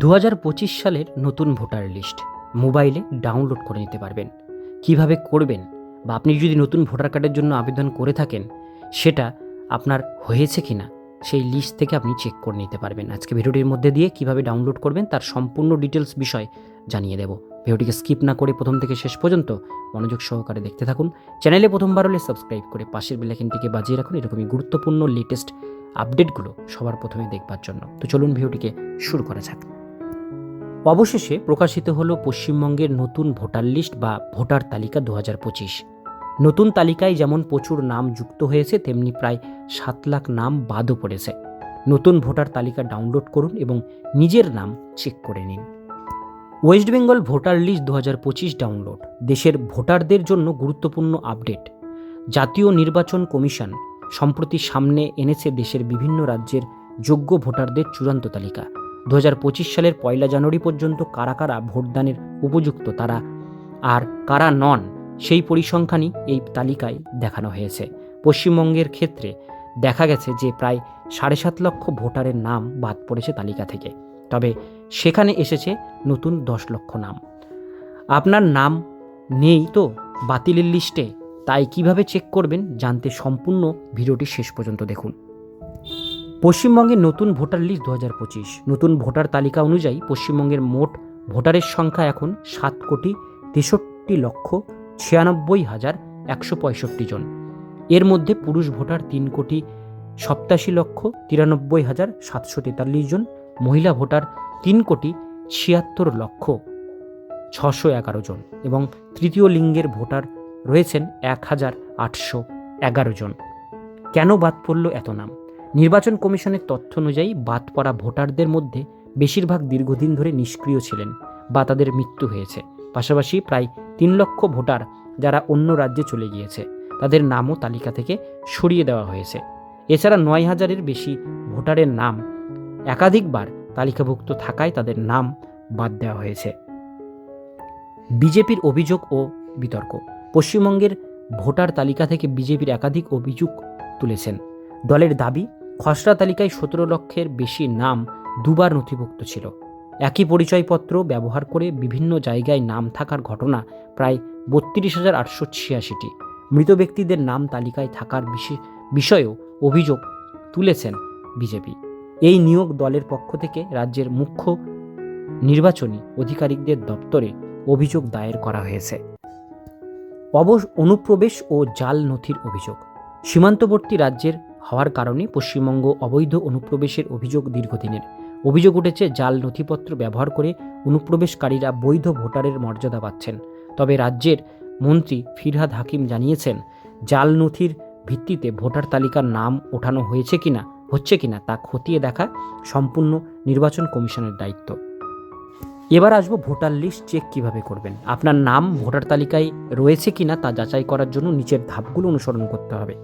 দু হাজার পঁচিশ সালের নতুন ভোটার লিস্ট। মোবাইলে ডাউনলোড করে নিতে পারবেন। কীভাবে করবেন বা আপনি যদি নতুন ভোটার কার্ডের জন্য আবেদন করে থাকেন, সেটা আপনার হয়েছে কিনা, সেই লিস্ট থেকে আপনি চেক করে নিতে পারবেন। আজকে ভিডিওটির মধ্যে দিয়ে কীভাবে ডাউনলোড করবেন, তার সম্পূর্ণ ডিটেলস বিষয় জানিয়ে দেব। ভিডিওটিকে স্কিপ না করে প্রথম থেকে শেষ পর্যন্ত মনোযোগ সহকারে দেখতে থাকুন। চ্যানেলে প্রথমবার হলে সাবস্ক্রাইব করে পাশের বেলাইকিনটিকে বাজিয়ে রাখুন। এরকমই গুরুত্বপূর্ণ লেটেস্ট আপডেটগুলো সবার প্রথমে দেখবার জন্য। তো চলুন ভিডিওটিকে শুরু করা যাক। অবশেষে প্রকাশিত হল পশ্চিমবঙ্গের নতুন ভোটার লিস্ট বা ভোটার তালিকা দু হাজার পঁচিশ। নতুন তালিকায় যেমন প্রচুর নাম যুক্ত হয়েছে, তেমনি প্রায় সাত লাখ নাম বাদও পড়েছে। নতুন ভোটার তালিকা ডাউনলোড করুন এবং নিজের নাম চেক করে নিন। ওয়েস্ট বেঙ্গল ভোটার লিস্ট দু হাজার পঁচিশ ডাউনলোড। দেশের ভোটারদের জন্য গুরুত্বপূর্ণ আপডেট। জাতীয় নির্বাচন কমিশন সম্প্রতি সামনে এনেছে দেশের বিভিন্ন রাজ্যের যোগ্য ভোটারদের চূড়ান্ত তালিকা। দু হাজার পঁচিশ সালের পয়লা জানুয়ারি পর্যন্ত কারা কারা ভোটদানের উপযুক্ত তারা? আর কারা নন, সেই পরিসংখ্যানই এই তালিকায় দেখানো হয়েছে। পশ্চিমবঙ্গের ক্ষেত্রে দেখা গেছে যে প্রায় সাড়ে সাত লক্ষ ভোটারের নাম বাদ পড়েছে তালিকা থেকে। তবে সেখানে এসেছে নতুন দশ লক্ষ নাম। আপনার নাম নেই তো বাতিলের লিস্টে, তাই কীভাবে চেক করবেন জানতে সম্পূর্ণ ভিডিওটি শেষ পর্যন্ত দেখুন। পশ্চিমবঙ্গের নতুন ভোটার লিস্ট দু হাজার পঁচিশ। নতুন ভোটার তালিকা অনুযায়ী পশ্চিমবঙ্গের মোট ভোটারের সংখ্যা এখন সাত কোটি তেষট্টি লক্ষ ছিয়ানব্বই হাজার একশো পঁয়ষট্টি জন। এর মধ্যে পুরুষ ভোটার তিন কোটি সপ্তাশি লক্ষ তিরানব্বই হাজার সাতশো তেতাল্লিশ জন। মহিলা ভোটার তিন কোটি ছিয়াত্তর লক্ষ ছশো এগারো জন এবং তৃতীয় লিঙ্গের ভোটার রয়েছেন এক হাজার আটশো এগারো জন। কেন বাদ পড়ল এত নাম? নির্বাচন কমিশনের তথ্য অনুযায়ী বাদ পড়া ভোটারদের মধ্যে বেশিরভাগ দীর্ঘদিন ধরে নিষ্ক্রিয় ছিলেন বা তাদের মৃত্যু হয়েছে। পাশাপাশি প্রায় তিন লক্ষ ভোটার যারা অন্য রাজ্যে চলে গিয়েছে, তাদের নামও তালিকা থেকে সরিয়ে দেওয়া হয়েছে। এছাড়া নয় হাজারের বেশি ভোটারের নাম একাধিকবার তালিকাভুক্ত থাকায় তাদের নাম বাদ দেওয়া হয়েছে। বিজেপির অভিযোগ ও বিতর্ক। পশ্চিমবঙ্গের ভোটার তালিকা থেকে বিজেপির একাধিক অভিযোগ তুলেছেন। দলের দাবি খসড়া তালিকায় সতেরো লক্ষের বেশি নাম দুবার নথিভুক্ত ছিল। একই পরিচয়পত্র ব্যবহার করে বিভিন্ন জায়গায় নাম থাকার ঘটনা প্রায় বত্রিশ হাজার আটশো ছিয়াশিটি। মৃত ব্যক্তিদের নাম তালিকায় থাকার বিষে- বিষয়েও অভিযোগ তুলেছেন বিজেপি। এই নিয়োগ দলের পক্ষ থেকে রাজ্যের মুখ্য নির্বাচনী আধিকারিকদের দপ্তরে অভিযোগ দায়ের করা হয়েছে। অবশ অনুপ্রবেশ ও জাল নথির অভিযোগ। সীমান্তবর্তী রাজ্যের হওয়ার কারণে পশ্চিমবঙ্গ অবৈধ অনুপ্রবেশের অভিযোগ দীর্ঘদিনের। অভিযোগ উঠেছে, জাল নথিপত্র ব্যবহার করে অনুপ্রবেশকারীরা বৈধ ভোটারের মর্যাদা পাচ্ছেন। তবে রাজ্যের মন্ত্রী ফিরহাদ হাকিম জানিয়েছেন, জাল নথির ভিত্তিতে ভোটার তালিকার নাম ওঠানো হয়েছে কিনা, হচ্ছে কিনা তা খতিয়ে দেখা সম্পূর্ণ নির্বাচন কমিশনের দায়িত্ব। এবার আসব ভোটার লিস্ট চেক কীভাবে করবেন। আপনার নাম, ভোটার তালিকায় রয়েছে কিনা তা যাচাই করার জন্য নিচের ধাপগুলো অনুসরণ করতে হবে।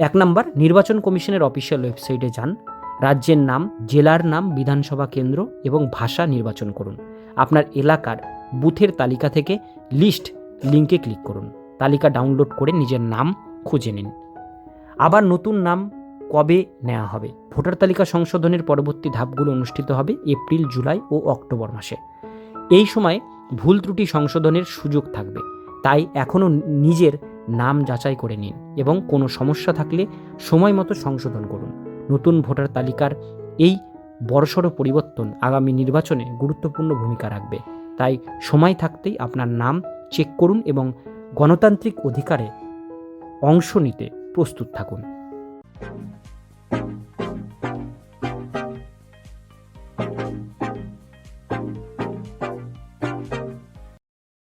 এক নম্বর, নির্বাচন কমিশনের অফিসিয়াল ওয়েবসাইটে যান। রাজ্যের নাম, জেলার নাম, বিধানসভা কেন্দ্র এবং ভাষা নির্বাচন করুন। আপনার এলাকার বুথের তালিকা থেকে লিস্ট লিঙ্কে ক্লিক করুন। তালিকা ডাউনলোড করে নিজের নাম খুঁজে নিন। আবার নতুন নাম কবে নেওয়া হবে? ভোটার তালিকা সংশোধনের পরবর্তী ধাপগুলো অনুষ্ঠিত হবে এপ্রিল, জুলাই ও অক্টোবর মাসে। এই সময় ভুল ত্রুটি সংশোধনের সুযোগ থাকবে। তাই এখনও নিজের নাম যাচাই করে নিন এবং কোনো সমস্যা থাকলে সময় মতো সংশোধন করুন। নতুন ভোটার তালিকার এই বড়সড় পরিবর্তন আগামী নির্বাচনে গুরুত্বপূর্ণ ভূমিকা রাখবে। তাই সময় থাকতেই আপনার নাম চেক করুন এবং গণতান্ত্রিক অধিকারে অংশ নিতে প্রস্তুত থাকুন।